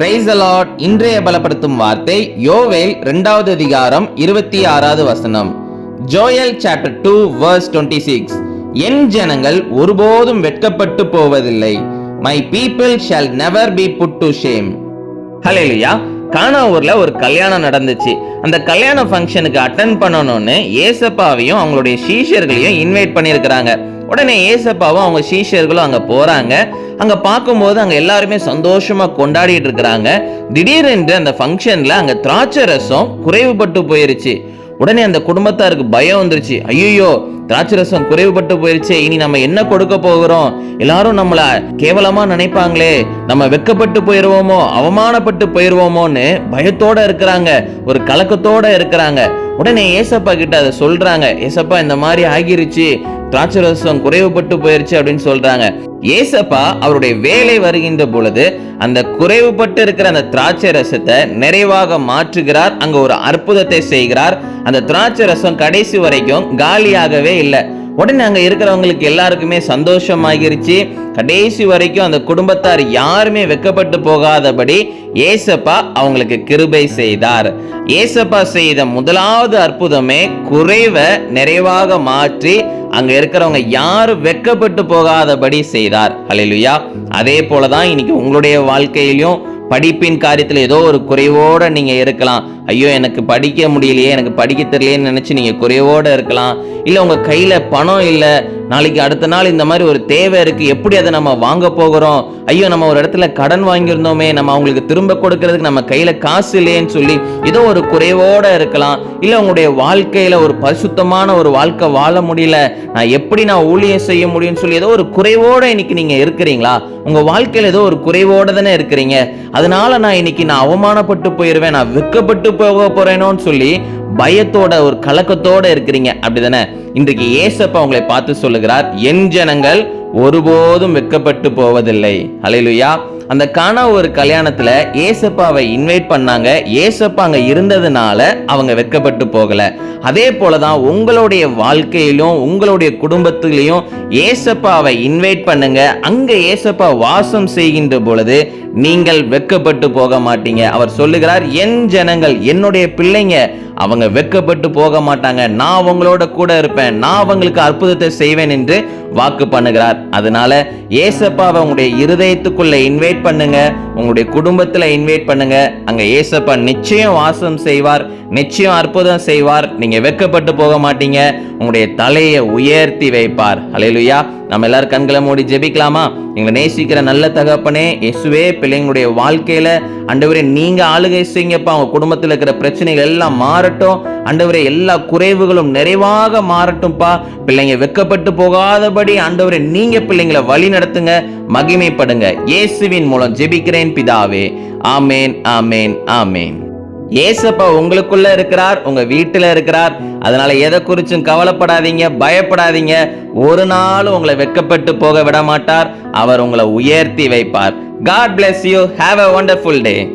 Price allot இன்றைய பலப்படுத்தும் வார்த்தை யோவேல் இரண்டாவது அதிகாரம் இருபத்தி ஆறாவது வசனம். Joel chapter two verse twenty six என் ஜனங்கள் ஒருபோதும் வெட்கப்பட்டு போவதில்லை. My people shall never be put to shame hallelujah கானாவூர்ல ஒரு கல்யாணம் நடந்துச்சு. அந்த கல்யாண ஃபங்க்ஷனுக்கு அட்டன் பண்ணணும்னு ஏசப்பாவையும் அவங்களுடைய சீஷர்களையும் இன்வைட் பண்ணியிருக்கிறாங்க. உடனே ஏசப்பாவும் அவங்க சீஷர்களும் அங்கே போறாங்க. அங்கே பார்க்கும்போது அங்கே எல்லாருமே சந்தோஷமா கொண்டாடிட்டு இருக்கிறாங்க. திடீரென்று அந்த ஃபங்க்ஷன்ல அங்கே திராட்சை ரசம் குறைவுபட்டு போயிருச்சு. உடனே அந்த குடும்பத்தாருக்கு பயம் வந்துருச்சு. ஐயோ திராட்சரசம் குறைவுபட்டு போயிருச்சே. இனி நம்ம என்ன கொடுக்க போகிறோம்? எல்லாரும் நம்மள கேவலமா நினைப்பாங்களே. நம்ம வெக்கப்பட்டு போயிடுவோமோ அவமானப்பட்டு போயிருவோமோன்னு பயத்தோட இருக்கிறாங்க. ஒரு கலக்கத்தோட இருக்கிறாங்க. உடனே ஏசப்பா கிட்ட அதை சொல்றாங்க. ஏசப்பா இந்த மாதிரி ஆகிருச்சு. திராட்சை ரசம் குறைவுபட்டு போயிருச்சு அப்படின்னு சொல்றாங்க. ஏசப்பா அவருடைய வேலை வருகின்ற பொழுது அந்த குறைவுபட்டு இருக்கிற அந்த திராட்சை ரசத்தை நிறைவாக மாற்றுகிறார். அங்க ஒரு அற்புதத்தை செய்கிறார். அந்த திராட்சை ரசம் கடைசி வரைக்கும் காலியாகவே இல்லை. உடனே அங்க இருக்கிறவங்களுக்கு எல்லாருக்குமே சந்தோஷமாகிருச்சு. கடைசி வரைக்கும் அந்த குடும்பத்தார் யாருமே வெக்கப்பட்டு போகாதபடி ஏசப்பா அவங்களுக்கு கிருபை செய்தார். ஏசப்பா செய்த முதலாவது அற்புதமே குறைவை நிறைவாக மாற்றி அங்க இருக்கிறவங்க யாரும் வெக்கப்பட்டு போகாதபடி செய்தார். ஹalleluya. அதே போலதான் இன்னைக்கு உங்களுடைய வாழ்க்கையிலும் படிப்பின் காரியத்தில் ஏதோ ஒரு குறைவோட நீங்க இருக்கலாம். ஐயோ எனக்கு படிக்க முடியலையே எனக்கு படிக்க தெரியலையேன்னு நினச்சி நீங்கள் குறைவோடு இருக்கலாம். இல்லை உங்கள் கையில் பணம் இல்லை. நாளைக்கு அடுத்த நாள் இந்த மாதிரி ஒரு தேவை இருக்குது எப்படி அதை நம்ம வாங்க போகிறோம்? ஐயோ நம்ம ஒரு இடத்துல கடன் வாங்கியிருந்தோமே நம்ம அவங்களுக்கு திரும்ப கொடுக்கறதுக்கு நம்ம கையில் காசு இல்லையேன்னு சொல்லி ஏதோ ஒரு குறைவோடு இருக்கலாம். இல்லை உங்களுடைய வாழ்க்கையில் ஒரு பரிசுத்தமான ஒரு வாழ்க்கை வாழ முடியல. நான் எப்படி நான் ஊழியம் செய்ய முடியும்னு சொல்லி ஏதோ ஒரு குறைவோடு இன்னைக்கு நீங்கள் இருக்கிறீங்களா? உங்கள் வாழ்க்கையில் ஏதோ ஒரு குறைவோடு தானே இருக்கிறீங்க. அதனால நான் இன்னைக்கு நான் அவமானப்பட்டு போயிடுவேன் நான் வெக்கப்பட்டு போக போறேனோன்னு சொல்லி பயத்தோட ஒரு கலக்கத்தோட இருக்கிறீங்க. அப்படிதானே? இன்றைக்கு ஏசப்பா உங்களை பார்த்து சொல்லுகிறார் என் ஜனங்கள் ஒருபோதும் வெக்கப்பட்டு போவதில்லை. அலையிலுயா அந்த காணா ஒரு கல்யாணத்துல ஏசப்பாவை இன்வைட் பண்ணாங்க. ஏசப்பா அங்க இருந்ததுனால அவங்க வெக்கப்பட்டு போகல. அதே போலதான் உங்களுடைய வாழ்க்கையிலும் உங்களுடைய குடும்பத்திலையும் ஏசப்பாவை இன்வைட் பண்ணுங்க. அங்க ஏசப்பா வாசம் செய்கின்ற பொழுது நீங்கள் வெக்கப்பட்டு போக மாட்டீங்க. அவர் சொல்லுகிறார் என் ஜனங்கள் என்னுடைய பிள்ளைங்க அவங்க வெக்கப்பட்டு போக மாட்டாங்க. நான் அவங்களோட கூட இருப்பேன். நான் அவங்களுக்கு அற்புதத்தை செய்வேன் என்று வாக்கு பண்ணுகிறார். அதனால ஏசப்பாவை உங்களுடைய இருதயத்துக்குள்ள இன்வைட் பண்ணுங்க. உங்களுடைய குடும்பத்துல இன்வைட் பண்ணுங்க. அங்க ஏசப்பா நிச்சயம் வாசம் செய்வார் நிச்சயம் அற்புதம் செய்வார். நீங்க வெக்கப்பட்டு போக மாட்டீங்க. உங்களுடைய தலையை உயர்த்தி வைப்பார். அலையலுயா நம்ம எல்லாரும் கண்களை மூடி ஜெபிக்கலாமா? எங்களை நேசிக்கிற நல்ல தகப்பனே எசுவே பிள்ளைங்களுடைய வாழ்க்கையில அண்டவரே நீங்க ஆளுகை செய்யுங்கப்பா. அவங்க குடும்பத்தில் இருக்கிற பிரச்சனைகள் எல்லாம் மாறட்டும். அண்டவரே எல்லா குறைவுகளும் நிறைவாக மாறட்டும்ப்பா பிள்ளைங்க வெக்கப்பட்டு போகாதபடி அண்டவரே நீங்க பிள்ளைங்களை வழி நடத்துங்க மகிமைப்படுங்க. இயேசுவின் மூலம் ஜெபிக்கிறேன் பிதாவே. ஆமேன் ஆமேன் ஆமேன். ஏசப்பா உங்களுக்குள்ள இருக்கிறார் உங்க வீட்டுல இருக்கிறார். அதனால எதை குறிச்சும் கவலைப்படாதீங்க பயப்படாதீங்க. ஒரு நாள் உங்களை வெக்கப்பட்டு போக விட மாட்டார் அவர் உங்களை உயர்த்தி வைப்பார். God bless you have a wonderful day